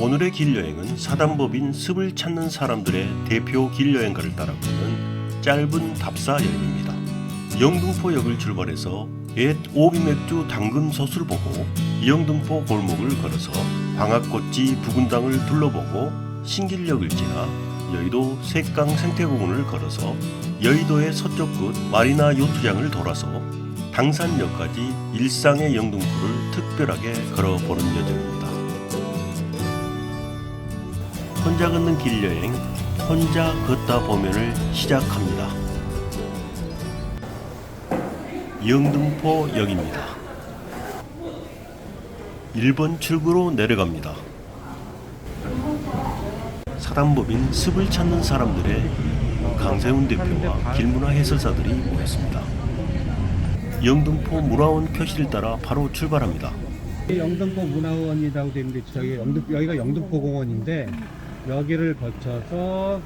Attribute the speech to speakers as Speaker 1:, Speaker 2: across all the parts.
Speaker 1: 오늘의 길 여행은 사단법인 습을 찾는 사람들의 대표 길 여행가를 따라가는 짧은 답사 여행입니다. 영등포역을 출발해서 옛 오비맥주 당근소스를 보고 영등포 골목을 걸어서 방앗꽃지 부근당을 둘러보고 신길역을 지나 여의도 색강 생태공원을 걸어서 여의도의 서쪽 끝 마리나 요트장을 돌아서 당산역까지 일상의 영등포를 특별하게 걸어보는 여정입니다. 혼자 걷는 길 여행 혼자 걷다 보면을 시작합니다. 영등포 역입니다. 1번 출구로 내려갑니다. 사단법인 습을 찾는 사람들의 강세훈 대표와 길문화 해설사들이 모였습니다. 영등포 문화원 표시를 따라 바로 출발합니다.
Speaker 2: 영등포 문화원이라고 되어 있는데 저기 영등 여기가 영등포 공원인데 여기를 거쳐서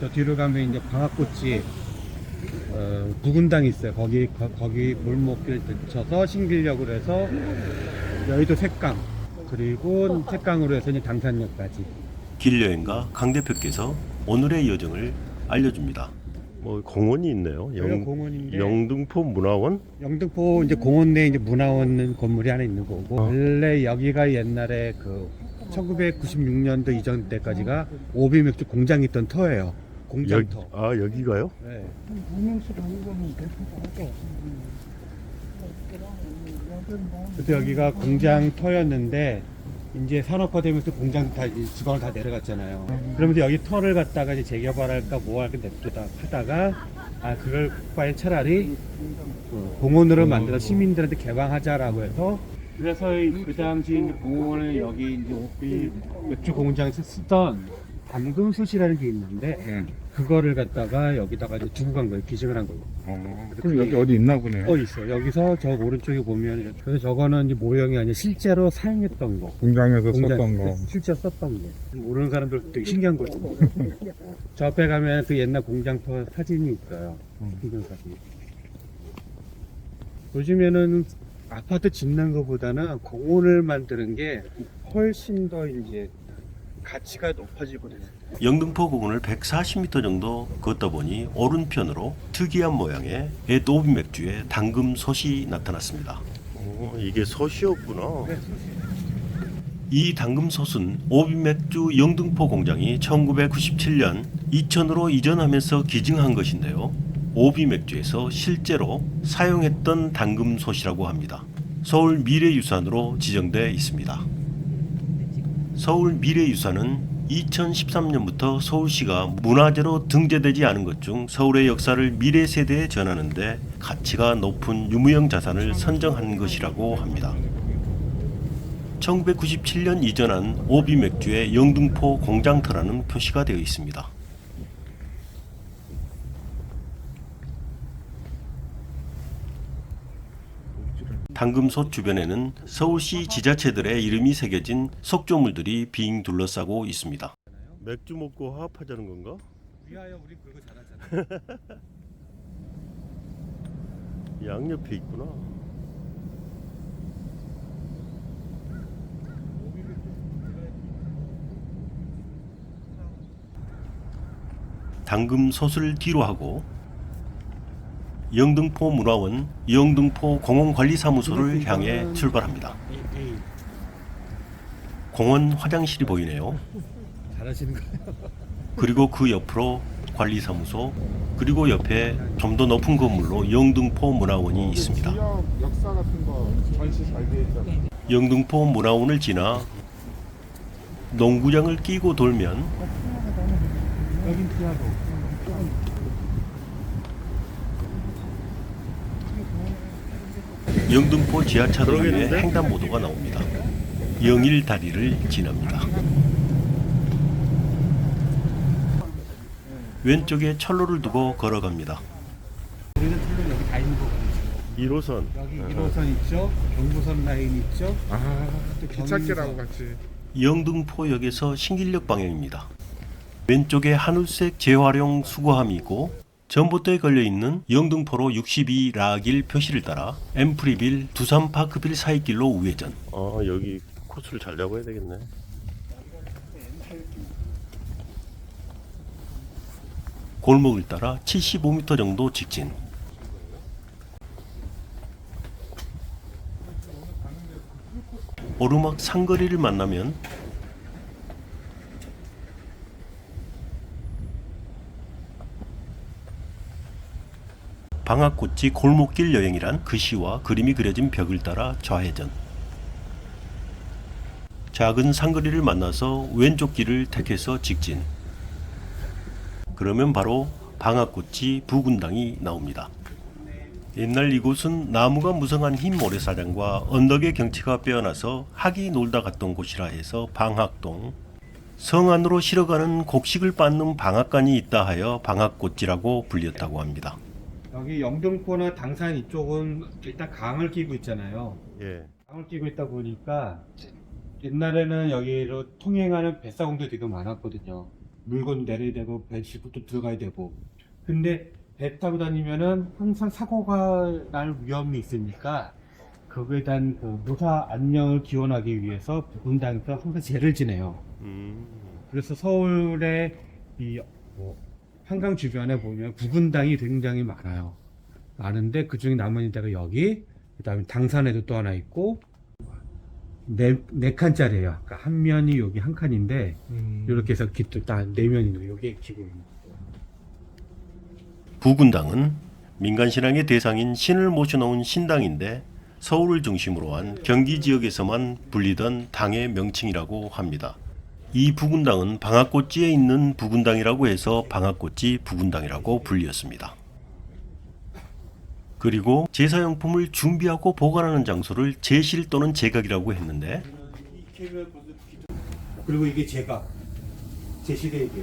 Speaker 2: 저 뒤로 가면 이제 방학꽃이 어, 부근당 있어요. 거기 거, 기 골목길 거쳐서 신길역으로 해서 여의도 색강 그리고 색강으로 해서 이제 당산역까지.
Speaker 1: 길 여행가 강 대표께서 오늘의 여정을 알려줍니다. 뭐 공원이 있네요.
Speaker 2: 여기가 공원인데
Speaker 1: 영등포 문화원?
Speaker 2: 영등포 이제 공원 내에 이제 문화원 건물이 하나 있는 거고
Speaker 1: 어.
Speaker 2: 원래 여기가 옛날에 그 1996년도 이전 때까지가 오비 맥주 공장이 있던 터예요. 공장터.
Speaker 1: 아 여기가요?
Speaker 2: 네. 그때 여기가 공장터였는데 이제 산업화되면서 공장 다 직원을 다 내려갔잖아요. 그러면서 여기 터를 갖다가 이제 재개발할까 뭐 할까 냅두다 하다가 아 그걸 바에 차라리 그 공원으로 만들어 시민들한테 개방하자라고 해서 그래서 이- 그 당시 이제 공원을 여기 이제 이 맥주 공장에서 쓰던 담금솥이라는 게 있는데 그거를 갖다가 여기다가 이제 두고 간 거예요. 기증을 한 거예요.
Speaker 3: 그럼 여기 어디 있나 보네요.
Speaker 2: 어 있어. 여기서 저 오른쪽에 보면 그래서 저거는 이제 모형이 아니라 실제로 사용했던 거.
Speaker 3: 공장에서
Speaker 2: 공장-
Speaker 3: 썼던 거.
Speaker 2: 실제로 썼던 거. 모르는 사람들 되게 신기한 거죠. 저 앞에 가면 그 옛날 공장터 사진이 있어요.
Speaker 3: 음.
Speaker 2: 사진. 요즘에는 아파트 짓는 것보다는 공원을 만드는 게 훨씬 더 이제 가치가 높아지거든요.
Speaker 1: 영등포 공원을 140m 정도 걷다 보니 오른편으로 특이한 모양의 옛 오비 맥주의 당금 솥이 나타났습니다. 오, 이게 솥이었구나. 이 당금 솥은 오비 맥주 영등포 공장이 1997년 이천으로 이전하면서 기증한 것인데요. 오비 맥주에서 실제로 사용했던 당금 솥이라고 합니다. 서울 미래유산으로 지정돼 있습니다. 서울 미래유산은 2013년부터 서울시가 문화재로 등재되지 않은 것 중 서울의 역사를 미래 세대에 전하는데 가치가 높은 유무형 자산을 선정한 것이라고 합니다. 1997년 이전한 오비 맥주의 영등포 공장터라는 표시가 되어 있습니다. 당금솥 주변에는 서울시 지자체들의 이름이 새겨진 석조물들이 빙 둘러싸고 있습니다. 맥주 먹고 화합하자는 건가?
Speaker 2: 위하여 우리 그거 잘하잖아.
Speaker 1: 양옆에 있구나. 당금솥을 뒤로 하고 영등포 문화원 영등포 공원관리사무소를 향해 출발합니다. 공원 화장실이 보이네요.
Speaker 2: 잘하시는 거예요.
Speaker 1: 그리고 그 옆으로 관리사무소 그리고 옆에 좀 더 높은 건물로 영등포 문화원이 있습니다. 영등포 문화원을 지나 농구장을 끼고 돌면
Speaker 2: 여긴 피하고.
Speaker 1: 영등포 지하차도 위에 횡단보도가 나옵니다. 영일 다리를 지납니다. 왼쪽에 철로를 두고 걸어갑니다.
Speaker 2: 우리는 틀린 여기 다 있는 거거든요.
Speaker 1: 1호선
Speaker 2: 여기 1호선 있죠, 경부선 라인 있죠.
Speaker 3: 아,
Speaker 2: 또
Speaker 3: 기찻길하고. 같이.
Speaker 1: 영등포역에서 신길역 방향입니다. 왼쪽에 하늘색 재활용 수거함이 있고 전봇대에 걸려 있는 영등포로 62 라길 표시를 따라 엠프리빌 두산파크빌 사이길로 우회전. 아 여기 코스를 잘 잡아야 되겠네. 골목을 따라 75m 정도 직진. 오르막 상거리를 만나면 방앗꽃이 골목길 여행이란 글씨와 그림이 그려진 벽을 따라 좌회전. 작은 상거리를 만나서 왼쪽 길을 택해서 직진. 그러면 바로 방앗꽃이 부군당이 나옵니다. 옛날 이곳은 나무가 무성한 흰 모래사장과 언덕의 경치가 빼어나서 학이 놀다 갔던 곳이라 해서 방학동, 성 안으로 실어가는 곡식을 빻는 방앗간이 있다 하여 방앗꽃이라고 불렸다고 합니다.
Speaker 2: 여기 영등포나 당산 이쪽은 일단 강을 끼고 있잖아요.
Speaker 1: 예.
Speaker 2: 강을 끼고 있다 보니까 옛날에는 여기로 통행하는 뱃사공도 되게 많았거든요. 물건 내려야 되고 배 싣고 또 들어가야 되고. 근데 배 타고 다니면은 항상 사고가 날 위험이 있으니까 그거에 대한 그 노사 안녕을 기원하기 위해서 분당에서 항상 제를 지내요.
Speaker 1: 음.
Speaker 2: 그래서 서울의 이 뭐, 한강 주변에 보면 구분당이 굉장히 많아요. 많은데 그 중에 남은 데가 여기, 그 다음에 당산에도 또 하나 있고, 네, 네 칸짜리예요. 그러니까 한 면이 여기 한 칸인데, 이렇게 해서 깃도 딱네 면이고, 여기 기구입니다.
Speaker 1: 부군당은 민간 신앙의 대상인 신을 모셔놓은 신당인데 서울을 중심으로 한 경기 지역에서만 불리던 당의 명칭이라고 합니다. 이 부군당은 방앗꽃지에 있는 부군당이라고 해서 방앗꽃지 부군당이라고 불리었습니다. 그리고 제사용품을 준비하고 보관하는 장소를 제실 또는 제각이라고 했는데
Speaker 2: 그리고 이게 제가, 제 시대 이게.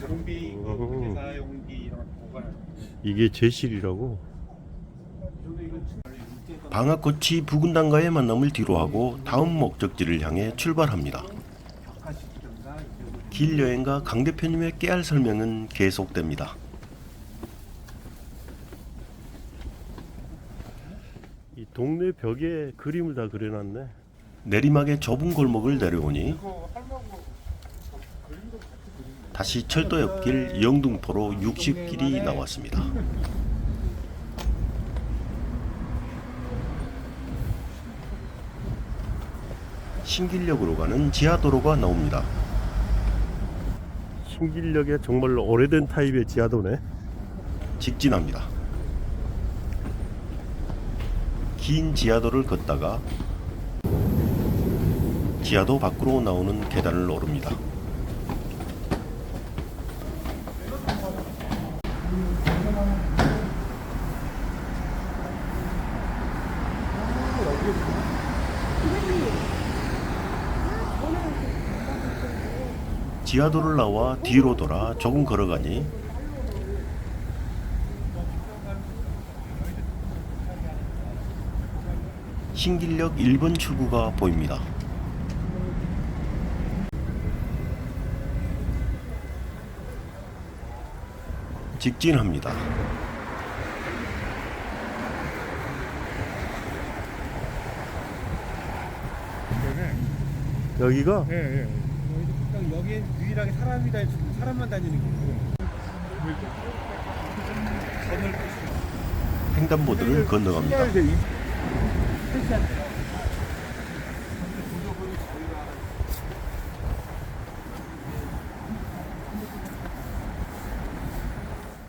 Speaker 2: 장비, 대사용기 이런 거 보관하는
Speaker 1: 이게 제실이라고? 방앗꽃이 부군당과의 만남을 뒤로하고 다음 목적지를 향해 출발합니다. 길 여행과 강 대표님의 깨알 설명은 계속됩니다. 이 동네 벽에 그림을 다 그려놨네. 내리막의 좁은 골목을 내려오니 다시 철도 옆길 영등포로 60길이 나왔습니다. 신길역으로 가는 지하도로가 나옵니다. 신길역에 정말로 오래된 타입의 지하도네. 직진합니다. 긴 지하도를 걷다가 지하도 밖으로 나오는 계단을 오릅니다. 지하도를 나와 뒤로 돌아 조금 걸어가니 신길역 1번 출구가 보입니다. 직진합니다. 여기가
Speaker 3: 예, 예.
Speaker 2: 여기 유일하게 사람이 다 사람만 다니는 길이고.
Speaker 1: 횡단보도를 건너갑니다.
Speaker 3: 이제 이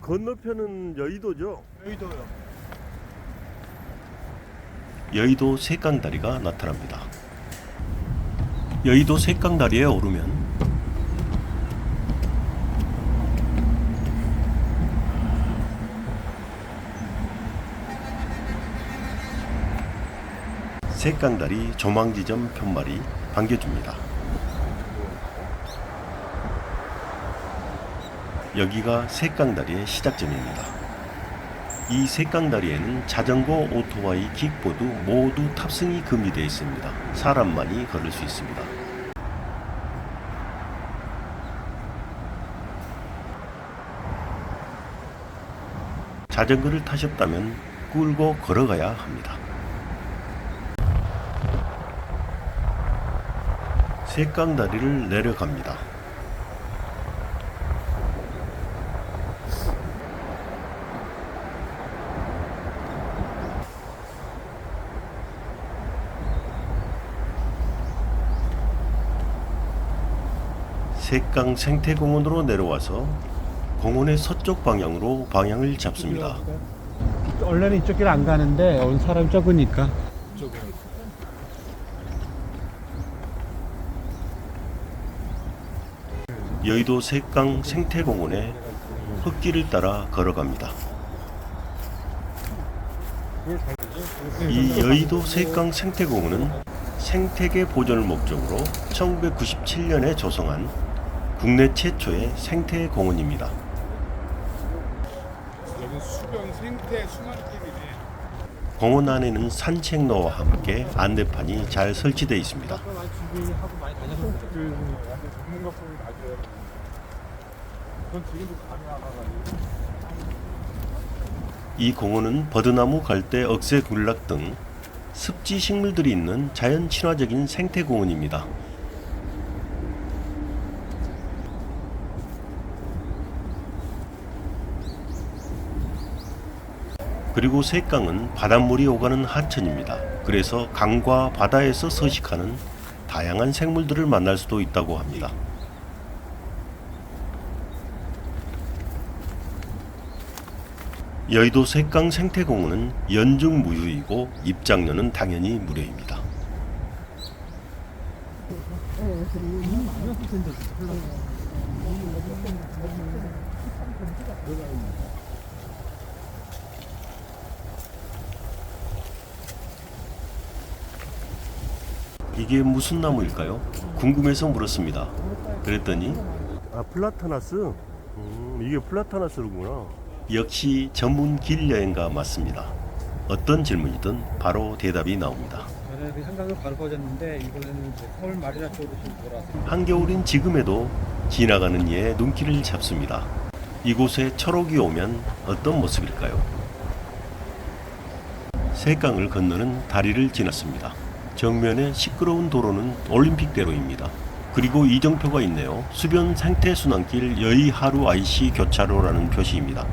Speaker 1: 건너편은 여의도죠.
Speaker 2: 여의도요.
Speaker 1: 여의도 색강다리가 나타납니다. 여의도 색강다리에 오르면 색강다리 조망지점 편말이 반겨줍니다. 여기가 색강다리의 시작점입니다. 이 색강다리에는 자전거, 오토바이, 킥보드 모두 탑승이 금지되어 있습니다. 사람만이 걸을 수 있습니다. 자전거를 타셨다면 끌고 걸어가야 합니다. 색강다리를 내려갑니다. 색강 생태공원으로 내려와서 공원의 서쪽 방향으로 방향을 잡습니다.
Speaker 2: 원래는 이쪽 길 안 가는데 오늘 사람 적으니까
Speaker 1: 여의도 색강 생태공원의 흙길을 따라 걸어갑니다. 이 여의도 색강 생태공원은 생태계 보존을 목적으로 1997년에 조성한 국내 최초의 생태공원입니다.
Speaker 3: 여기 수변 생태 순환길이네.
Speaker 1: 공원 안에는 산책로와 함께 안내판이 잘 설치되어 있습니다.
Speaker 3: 이
Speaker 1: 공원은 버드나무, 갈대, 억새, 굴락 등 습지 식물들이 있는 자연 친화적인 생태 공원입니다. 그리고 색강은 바닷물이 오가는 하천입니다. 그래서 강과 바다에서 서식하는 다양한 생물들을 만날 수도 있다고 합니다. 여의도 색강 생태공원은 연중 무휴이고 입장료는 당연히 무료입니다. 이게 무슨 나무일까요? 궁금해서 물었습니다. 그랬더니 아 플라타나스? 음, 이게 플라타나스로구나. 역시 전문 길 여행가 맞습니다. 어떤 질문이든 바로 대답이 나옵니다.
Speaker 2: 저는 한강을 바로 꺼졌는데 이번에는 이제 서울 마리나 쪽으로 좀 돌아서
Speaker 1: 한겨울인 지금에도 지나가는 이의 눈길을 잡습니다. 이곳에 철옥이 오면 어떤 모습일까요? 새강을 건너는 다리를 지났습니다. 정면에 시끄러운 도로는 올림픽대로입니다. 그리고 이정표가 있네요. 수변 생태 순환길 여의하루 IC 교차로라는 표시입니다.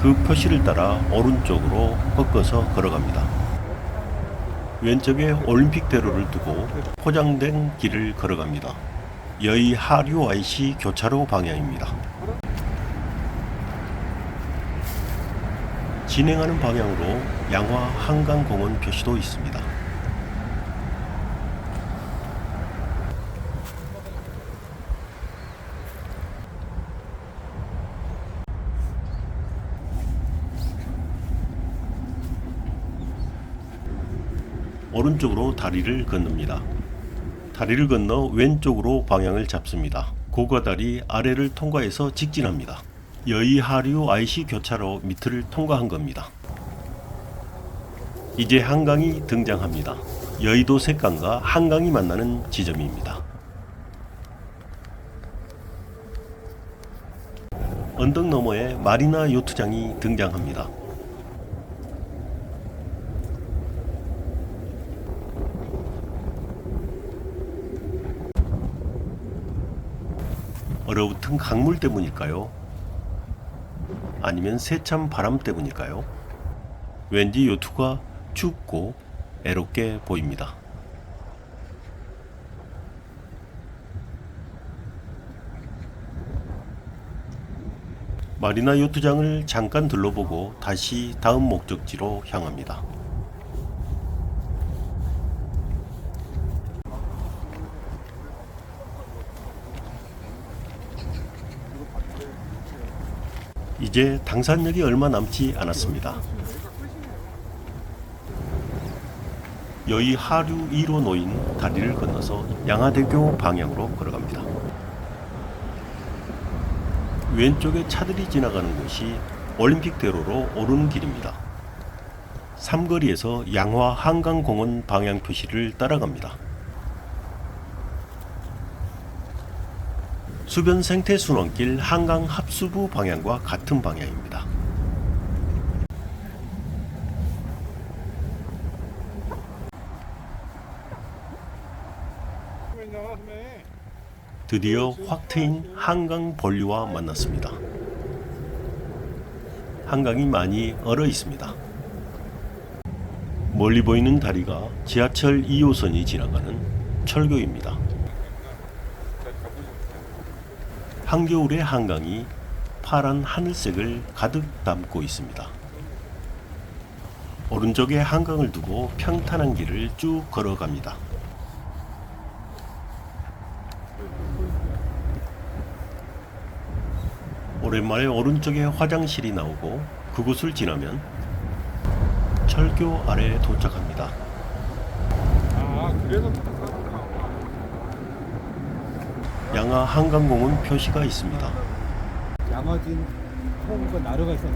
Speaker 1: 그 표시를 따라 오른쪽으로 꺾어서 걸어갑니다. 왼쪽에 올림픽대로를 두고 포장된 길을 걸어갑니다. 여의 하류 IC 교차로 방향입니다. 진행하는 방향으로 양화 한강공원 표시도 있습니다. 오른쪽으로 다리를 건넙니다. 다리를 건너 왼쪽으로 방향을 잡습니다. 고가다리 아래를 통과해서 직진합니다. 여의하류 IC 교차로 밑을 통과한 겁니다. 이제 한강이 등장합니다. 여의도 색강과 한강이 만나는 지점입니다. 언덕 너머에 마리나 요트장이 등장합니다. 얼어붙은 강물 때문일까요? 아니면 세찬 바람 때문일까요? 왠지 요트가 춥고 애롭게 보입니다. 마리나 요트장을 잠깐 둘러보고 다시 다음 목적지로 향합니다. 이제 당산역이 얼마 남지 않았습니다. 여의 하류 2로 놓인 다리를 건너서 양화대교 방향으로 걸어갑니다. 왼쪽에 차들이 지나가는 곳이 올림픽대로로 오르는 길입니다. 삼거리에서 양화 한강공원 방향 표시를 따라갑니다. 수변 생태 순환길 한강 합수부 방향과 같은 방향입니다. 드디어 확 트인 한강 본류와 만났습니다. 한강이 많이 얼어 있습니다. 멀리 보이는 다리가 지하철 2호선이 지나가는 철교입니다. 한겨울의 한강이 파란 하늘색을 가득 담고 있습니다. 오른쪽에 한강을 두고 평탄한 길을 쭉 걸어갑니다. 오랜만에 오른쪽에 화장실이 나오고 그곳을 지나면 철교 아래에 도착합니다.
Speaker 3: 아 그래서 탔구나.
Speaker 1: 양화 한강공원 표시가 있습니다.
Speaker 2: 양어진 홍보 나루가 있어서.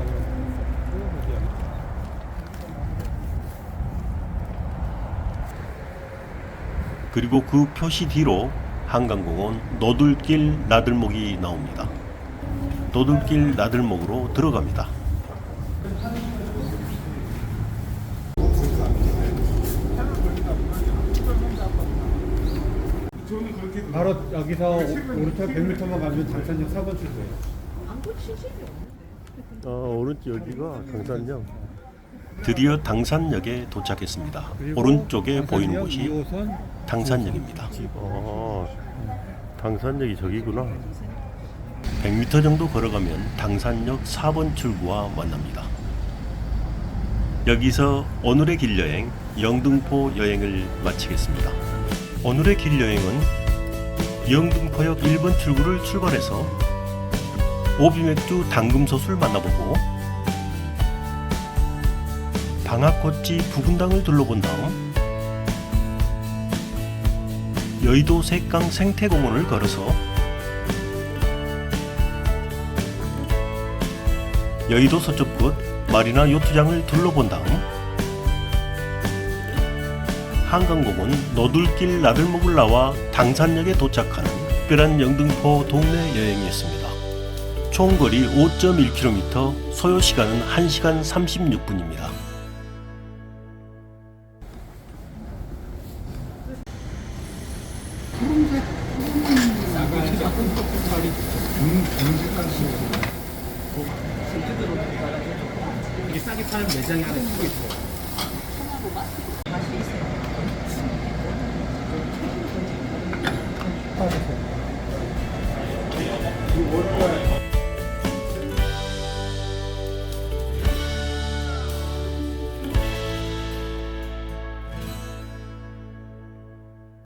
Speaker 1: 그리고 그 표시 뒤로 한강공원 노들길 나들목이 나옵니다. 노들길 나들목으로 들어갑니다.
Speaker 3: 저는 그렇게
Speaker 2: 바로 여기서 오른쪽 100m만 가면 장산역 4번 출구예요.
Speaker 1: 아, 오른쪽 여기가 당산역. 드디어 당산역에 도착했습니다. 오른쪽에 보이는 곳이
Speaker 2: 2호선
Speaker 1: 당산역입니다. 어, 당산역이 저기구나. 100m 정도 걸어가면 당산역 4번 출구와 만납니다. 여기서 오늘의 길 여행 영등포 여행을 마치겠습니다. 오늘의 길 여행은 영등포역 1번 출구를 출발해서 오비맥주 당금솥을 만나보고 방아꽃지 부분당을 둘러본 다음 여의도 색강 생태공원을 걸어서 여의도 서쪽 끝 마리나 요트장을 둘러본 다음 한강공원 노들길 나들목을 나와 당산역에 도착하는 특별한 영등포 동네 여행이었습니다. 총 거리 5.1km, 소요 시간은 1시간 36분입니다.
Speaker 2: 이게 싸게 파는 매장이 하나 있고 있어요. Good boy.